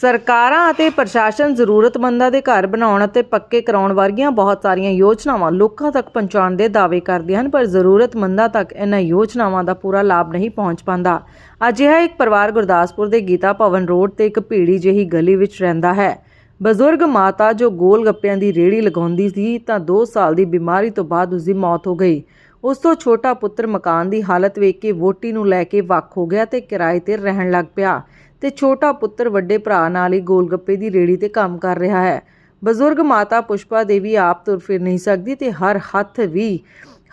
ਸਰਕਾਰਾਂ ਅਤੇ ਪ੍ਰਸ਼ਾਸਨ ਜ਼ਰੂਰਤਮੰਦਾਂ ਦੇ ਘਰ ਬਣਾਉਣ ਅਤੇ ਪੱਕੇ ਕਰਾਉਣ ਵਰਗੀਆਂ ਬਹੁਤ ਸਾਰੀਆਂ ਯੋਜਨਾਵਾਂ ਲੋਕਾਂ ਤੱਕ ਪਹੁੰਚਾਉਣ ਦੇ ਦਾਅਵੇ ਕਰਦੇ ਹਨ, ਪਰ ਜ਼ਰੂਰਤਮੰਦਾਂ ਤੱਕ ਇਹਨਾਂ ਯੋਜਨਾਵਾਂ ਦਾ ਪੂਰਾ ਲਾਭ ਨਹੀਂ ਪਹੁੰਚ ਪਾਉਂਦਾ। ਅਜਿਹਾ ਇੱਕ ਪਰਿਵਾਰ ਗੁਰਦਾਸਪੁਰ ਦੇ ਗੀਤਾ ਭਵਨ ਰੋਡ ਤੇ ਇੱਕ ਭੀੜੀ ਜਿਹੀ ਗਲੀ ਵਿੱਚ ਰਹਿੰਦਾ ਹੈ। ਬਜ਼ੁਰਗ ਮਾਤਾ ਜੋ ਗੋਲ ਗੱਪਿਆਂ ਦੀ ਰੇੜੀ ਲਗਾਉਂਦੀ ਸੀ, ਤਾਂ 2 ਸਾਲ ਦੀ ਬਿਮਾਰੀ ਤੋਂ ਬਾਅਦ ਉਸ ਦੀ ਮੌਤ ਹੋ ਗਈ। ਉਸ ਤੋਂ ਛੋਟਾ ਪੁੱਤਰ ਮਕਾਨ ਦੀ ਹਾਲਤ ਵੇਖ ਕੇ ਵੋਟੀ ਨੂੰ ਲੈ ਕੇ ਵੱਖ ਹੋ ਗਿਆ ਤੇ ਕਿਰਾਏ ਤੇ ਰਹਿਣ ਲੱਗ ਪਿਆ। ਤੇ ਛੋਟਾ ਪੁੱਤਰ ਵੱਡੇ ਭਰਾ ਨਾਲ ਹੀ ਗੋਲਗੱਪੇ ਦੀ ਰੇੜੀ ਤੇ ਕੰਮ ਕਰ ਰਿਹਾ ਹੈ। ਬਜ਼ੁਰਗ ਮਾਤਾ ਪੁਸ਼ਪਾ ਦੇਵੀ ਆਪ ਤੁਰ ਫਿਰ ਨਹੀਂ ਸਕਦੀ ਤੇ ਹਰ ਹੱਥ ਵੀ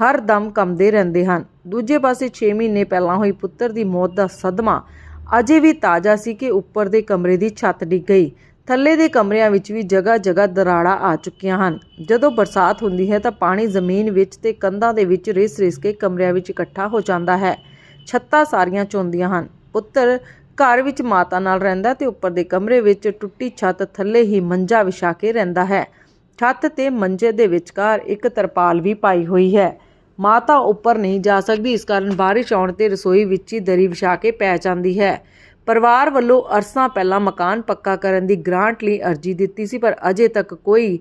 ਹਰ ਦਮ ਕੰਮਦੇ ਰਹਿੰਦੇ ਹਨ। ਦੂਜੇ ਪਾਸੇ 6 ਮਹੀਨੇ ਪਹਿਲਾਂ ਹੋਈ ਪੁੱਤਰ ਦੀ ਮੌਤ ਦਾ ਸਦਮਾ ਅਜੇ ਵੀ ਤਾਜ਼ਾ ਸੀ ਕਿ ਉੱਪਰ ਦੇ ਕਮਰੇ ਦੀ ਛੱਤ ਡਿੱਗ ਗਈ। ਥੱਲੇ ਦੇ ਕਮਰਿਆਂ ਵਿੱਚ ਵੀ ਜਗ੍ਹਾ ਜਗ੍ਹਾ ਦਰਾੜਾ ਆ ਚੁੱਕੀਆਂ ਹਨ। ਜਦੋਂ ਬਰਸਾਤ ਹੁੰਦੀ ਹੈ ਤਾਂ ਪਾਣੀ ਜ਼ਮੀਨ ਵਿੱਚ ਤੇ ਕੰਧਾਂ ਦੇ ਵਿੱਚ ਰਿਸ-ਰਿਸ ਕੇ ਕਮਰਿਆਂ ਵਿੱਚ ਇਕੱਠਾ ਹੋ ਜਾਂਦਾ ਹੈ। ਛੱਤਾਂ ਸਾਰੀਆਂ ਚੋਂਦੀਆਂ ਹਨ। ਪੁੱਤਰ ਘਰ ਵਿੱਚ ਮਾਤਾ ਨਾਲ ਰਹਿੰਦਾ ਤੇ ਉੱਪਰ ਦੇ ਕਮਰੇ ਵਿੱਚ ਟੁੱਟੀ ਛੱਤ ਥੱਲੇ ਹੀ ਮੰਜਾ ਵਿਛਾ ਕੇ ਰਹਿੰਦਾ ਹੈ। ਛੱਤ ਤੇ ਮੰਜੇ ਦੇ ਵਿਚਕਾਰ ਇੱਕ ਤਰਪਾਲ ਵੀ ਪਾਈ ਹੋਈ ਹੈ। ਮਾਤਾ ਉੱਪਰ ਨਹੀਂ ਜਾ ਸਕਦੀ, ਇਸ ਕਾਰਨ ਬਾਰਿਸ਼ ਆਉਣ ਤੇ ਰਸੋਈ ਵਿੱਚ ਹੀ ਦਰੀ ਵਿਛਾ ਕੇ ਪੈ ਜਾਂਦੀ ਹੈ। ਪਰਿਵਾਰ ਵੱਲੋਂ ਅਰਸਾਂ ਪਹਿਲਾਂ ਮਕਾਨ ਪੱਕਾ ਕਰਨ ਦੀ ਗ੍ਰਾਂਟ ਲਈ ਅਰਜ਼ੀ ਦਿੱਤੀ ਸੀ, ਪਰ ਅਜੇ ਤੱਕ ਕੋਈ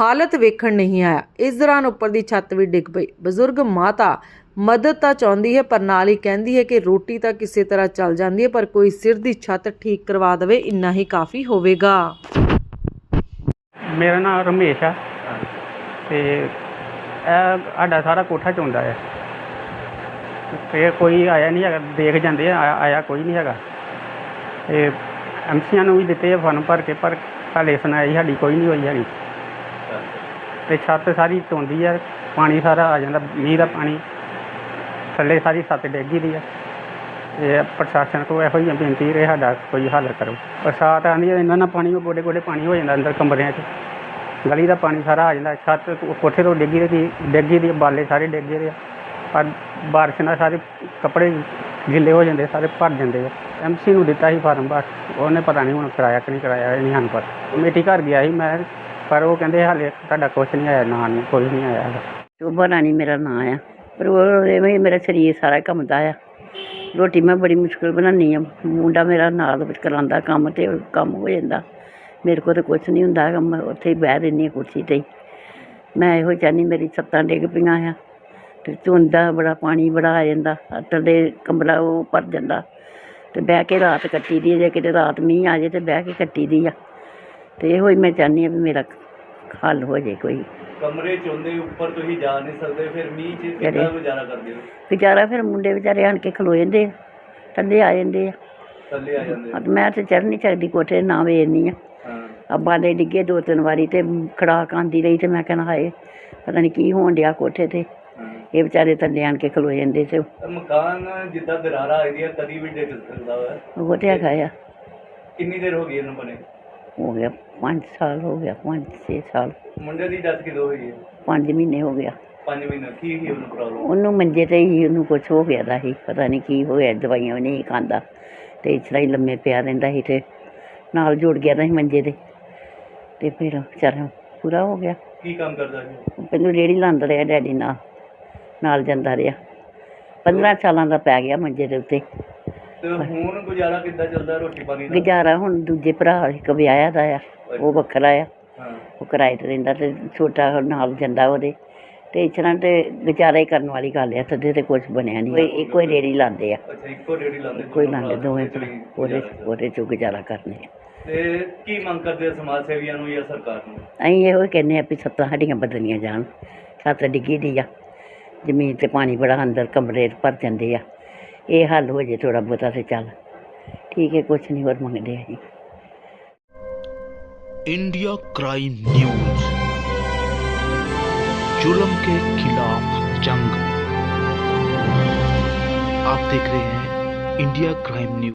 ਹਾਲਤ ਵੇਖਣ ਨਹੀਂ ਆਇਆ। ਇਸ ਦੌਰਾਨ ਉੱਪਰ ਦੀ ਛੱਤ ਵੀ ਡਿੱਗ ਪਈ। ਬਜ਼ੁਰਗ ਮਾਤਾ ਮਦਦ ਤਾਂ ਚਾਹੁੰਦੀ ਹੈ, ਪਰ ਨਾਲ ਹੀ ਕਹਿੰਦੀ ਹੈ ਕਿ ਰੋਟੀ ਤਾਂ ਕਿਸੇ ਤਰ੍ਹਾਂ ਚੱਲ ਜਾਂਦੀ ਹੈ, ਪਰ ਕੋਈ ਸਿਰ ਦੀ ਛੱਤ ਠੀਕ ਕਰਵਾ ਦੇਵੇ, ਇੰਨਾ ਹੀ ਕਾਫੀ ਹੋਵੇਗਾ। ਮੇਰਾ ਨਾਮ ਰਮੇਸ਼ ਆ। ਤੇ ਇਹ ਸਾਡਾ ਸਾਰਾ ਕੋਠਾ ਚੋਂਦਾ ਹੈ ਤੇ ਕੋਈ ਆਇਆ ਨਹੀਂ ਹੈਗਾ, ਦੇਖ ਜਾਂਦੇ ਆ ਆਇਆ- ਆਇਆ ਕੋਈ ਨਹੀਂ ਹੈਗਾ। ਤੇ ਐਮਸੀਆਂ ਨੂੰ ਵੀ ਦਿੱਤੇ ਆ ਫਨ ਭਰ ਕੇ, ਪਰ ਹਾਲੇ ਸੁਣਾਈ ਸਾਡੀ ਕੋਈ ਨਹੀਂ ਹੋਈ ਹੈਗੀ। ਤੇ ਛੱਤ ਸਾਰੀ ਚੋਂਦੀ ਆ, ਪਾਣੀ ਸਾਰਾ ਆ ਜਾਂਦਾ, ਮੀਂਹ ਦਾ ਪਾਣੀ। ਥੱਲੇ ਸਾਰੀ ਛੱਤ ਡਿੱਗੀ ਦੀ ਆ। ਇਹ ਪ੍ਰਸ਼ਾਸਨ ਕੋਲ ਇਹੋ ਹੀ ਬੇਨਤੀ ਰਹੇ, ਸਾਡਾ ਕੋਈ ਹੱਲ ਕਰੋ। ਬਰਸਾਤ ਆਉਂਦੀ ਹੈ ਇਹਨਾਂ ਨਾਲ ਪਾਣੀ ਗੋਡੇ ਗੋਡੇ ਪਾਣੀ ਹੋ ਜਾਂਦਾ ਅੰਦਰ ਕਮਰਿਆਂ 'ਚ। ਗਲੀ ਦਾ ਪਾਣੀ ਸਾਰਾ ਆ ਜਾਂਦਾ, ਛੱਤ ਕੋਠੇ ਤੋਂ ਡਿੱਗੀ ਦੀ ਡਿੱਗੀ ਦੀ, ਬਾਲੇ ਸਾਰੇ ਡਿੱਗੇ ਦੇ ਆ। ਪਰ ਬਾਰਿਸ਼ ਨਾਲ ਸਾਰੇ ਕੱਪੜੇ ਗਿੱਲੇ ਹੋ ਜਾਂਦੇ, ਸਾਰੇ ਭਰ ਜਾਂਦੇ ਆ। ਐਮਸੀ ਨੂੰ ਦਿੱਤਾ ਸੀ ਫਾਰਮ ਬਸ ਉਹਨੇ ਪਤਾ ਨਹੀਂ ਹੁਣ ਕਰਾਇਆ ਕਿ ਨਹੀਂ ਕਰਾਇਆ, ਇਹ ਨਹੀਂ ਹਨ ਪਰ ਕਮੇਟੀ ਘਰ ਗਿਆ ਸੀ ਮੈਂ ਪਰ ਉਹ ਕਹਿੰਦੇ ਹਾਲੇ ਤੁਹਾਡਾ ਕੁਛ ਨਹੀਂ ਆਇਆ ਨਾ ਨਹੀਂ ਕੋਈ ਨਹੀਂ ਆਇਆ ਹੈਗਾ। ਸ਼ੋਭਾ ਰਾਣੀ ਮੇਰਾ ਨਾਂ ਆ ਪਰ ਉਹ ਐਵੇਂ ਮੇਰਾ ਸਰੀਰ ਸਾਰਾ ਕੰਮਦਾ ਆ। ਰੋਟੀ ਮੈਂ ਬੜੀ ਮੁਸ਼ਕਿਲ ਬਣਾਉਂਦੀ ਆ ਮੁੰਡਾ ਮੇਰਾ ਨਾਲ ਕਰਾਉਂਦਾ ਕੰਮ ਤੇ ਕੰਮ ਹੋ ਜਾਂਦਾ। ਮੇਰੇ ਕੋਲ ਤਾਂ ਕੁਝ ਨਹੀਂ ਹੁੰਦਾ ਹੈਗਾ ਮੈਂ ਉੱਥੇ ਹੀ ਬਹਿ ਰਹਿੰਦੀ ਹਾਂ ਕੁਰਸੀ ਤੇ ਹੀ। ਮੈਂ ਇਹੋ ਚਾਹੁੰਦੀ ਮੇਰੀ ਛੱਤਾਂ ਡਿੱਗ ਪਈਆਂ ਆ ਤੇ ਧੁੰਦਾ ਬੜਾ ਪਾਣੀ ਬੜਾ ਆ ਜਾਂਦਾ ਥੱਲੇ ਕਮਰਾ ਉਹ ਭਰ ਜਾਂਦਾ। ਤੇ ਬਹਿ ਕੇ ਰਾਤ ਕੱਟੀ ਦੀ ਆ, ਜੇ ਕਿਤੇ ਰਾਤ ਮੀਂਹ ਆ ਜੇ ਤੇ ਬਹਿ ਕੇ ਕੱਟੀ ਦੀ ਆ। ਤੇ ਇਹੋ ਹੀ ਮੈਂ ਚਾਹੁੰਦੀ ਆ ਵੀ ਮੇਰਾ ਹੱਲ ਹੋ ਜੇ ਕੋਈ। ਕਮਰੇ ਚ ਹੁੰਦੇ ਉੱਪਰ ਤੁਸੀਂ ਜਾ ਨਹੀਂ ਸਕਦੇ ਫਿਰ ਮੀਂਹ ਚ ਕਿੱਦਾਂ ਗੁਜ਼ਾਰਾ ਕਰਦੇ ਹੋ? ਵਿਚਾਰਾ ਫਿਰ ਮੁੰਡੇ ਵਿਚਾਰੇ ਆਣ ਕੇ ਖਲੋ ਜਾਂਦੇ ਆ ਥੱਲੇ ਆ ਜਾਂਦੇ ਆ। ਥੱਲੇ ਆ ਜਾਂਦੇ ਹਾਂ ਤੇ ਮੈਂ ਤੇ ਚੜ੍ਹ ਨਹੀਂ ਸਕਦੀ ਕੋਠੇ ਤੇ, ਨਾ ਵੇਖਦੀ ਆ। ਹਾਂ। ਅੱਬਾ ਦੇ ਡਿੱਗੇ ਦੋ ਤਿੰਨ ਵਾਰੀ ਤੇ ਖੜਾਕ ਆਂਦੀ ਰਹੀ ਤੇ ਮੈਂ ਕਹਿਣਾ ਹਾਏ ਪਤਾ ਨਹੀਂ ਕੀ ਹੋਣ ਡਿਆ ਕੋਠੇ ਤੇ। ਹਾਂ। ਇਹ ਵਿਚਾਰੇ ਥੱਲੇ ਆਣ ਕੇ ਖਲੋ ਜਾਂਦੇ ਤੇ। ਤਾਂ ਮਕਾਨ ਜਿੱਦਾਂ ਦਰਾਰਾ ਆਈਆਂ ਕਦੀ ਵੀ ਡਿੱਗ ਸਕਦਾ ਹੈ ਉਹ ਤੇ ਹੈਗਾ ਆ। ਕਿੰਨੀ ਦੇਰ ਹੋ ਗਈ ਇਹਨੂੰ ਬਣੇ? ਹੋ ਗਿਆ 5 ਸਾਲ ਹੋ ਗਿਆ 5 6 ਸਾਲ। ਮੁੰਡੇ ਦੀ ਡੈਥ ਕਿਦੋਂ ਹੋਈ ਹੈ? 5 ਮਹੀਨੇ ਹੋ ਗਿਆ। 5 ਮਹੀਨੇ ਕੀ ਕੀ ਉਹਨੂੰ ਪ੍ਰੋਬਲਮ ਉਹਨੂੰ ਮੰਜੇ ਤੇ ਹੀ ਉਹਨੂੰ ਕੁਝ ਹੋ ਗਿਆ ਦਾ ਸੀ ਪਤਾ ਨਹੀਂ ਕੀ ਹੋਇਆ ਦਵਾਈਆਂ ਵੀ ਨਹੀਂ ਖਾਂਦਾ। ਤੇ ਇਸ ਤਰ੍ਹਾਂ ਹੀ ਲੰਮੇ ਪਿਆ ਰਹਿੰਦਾ ਸੀ ਤੇ ਨਾਲ ਜੁੜ ਗਿਆ ਦਾ ਸੀ ਮੰਜੇ ਤੇ। ਤੇ ਫਿਰ ਵਿਚਾਰਾ ਪੂਰਾ ਹੋ ਗਿਆ। ਕੀ ਕੰਮ ਕਰਦਾ ਸੀ ਪਹਿਲਾਂ ਰੇੜੀ ਲਾਉਂਦਾ ਰਿਹਾ ਡੈਡੀ ਨਾਲ ਨਾਲ ਜਾਂਦਾ ਰਿਹਾ। 15 ਸਾਲਾਂ ਦਾ ਪੈ ਗਿਆ ਮੰਜੇ ਦੇ ਉੱਤੇ। ਤੇ ਹੁਣ ਗੁਜ਼ਾਰਾ ਕਿੱਦਾਂ ਚੱਲਦਾ ਰੋਟੀ ਪਾਣੀ ਦਾ? ਗੁਜ਼ਾਰਾ ਹੁਣ ਦੂਜੇ ਭਰਾ ਇੱਕ ਵਿਆਹਿਆ ਦਾ ਆ ਉਹ ਵੱਖਰਾ ਆ। ਹਾਂ। ਉਹ ਕਿਰਾਏ ਤੇ ਰਹਿੰਦਾ ਤੇ ਛੋਟਾ ਨਾਲ ਜਾਂਦਾ ਉਹਦੇ। ਤੇ ਇਸ ਤਰ੍ਹਾਂ ਤੇ ਗੁਜ਼ਾਰਾ ਹੀ ਕਰਨ ਵਾਲੀ ਗੱਲ ਆ ਸਦੇ ਤੇ ਕੁਝ ਬਣਿਆ ਨਹੀਂ। ਕੋਈ ਇੱਕੋ ਹੀ ਰੇੜੀ ਲਾਉਂਦੇ ਆ। ਅੱਛਾ ਇੱਕੋ ਰੇੜੀ ਲਾਉਂਦੇ ਕੋਈ ਲਾਉਂਦੇ ਦੋਵੇਂ ਭਰਾ ਉਹਦੇ ਉਹਦੇ ਚੋਂ ਗੁਜ਼ਾਰਾ ਕਰਨੇ ਆ। ਤੇ ਕੀ ਮੰਗ ਕਰਦੇ ਆ ਸਮਾਜ ਸੇਵੀਆਂ ਨੂੰ ਜਾਂ ਸਰਕਾਰ ਨੂੰ? ਅਸੀਂ ਇਹੋ ਹੀ ਕਹਿੰਦੇ ਆ ਵੀ ਛੱਤਾਂ ਸਾਡੀਆਂ ਬਦਲੀਆਂ ਜਾਣ। ਛੱਤ ਡਿੱਗੀ ਦੀ ਆ। ਜ਼ਮੀਨ ਤੇ ਪਾਣੀ ਬੜਾ ਅੰਦਰ ਕਮਰੇ 'ਚ ਭਰ ਜਾਂਦੇ ਆ। ये हल हो जाए थोड़ा बहुत से चल। ठीक है, कुछ नहीं, और मंगते हैं इंडिया क्राइम न्यूज़। जुलम के खिलाफ जंग। आप देख रहे हैं इंडिया क्राइम न्यूज़।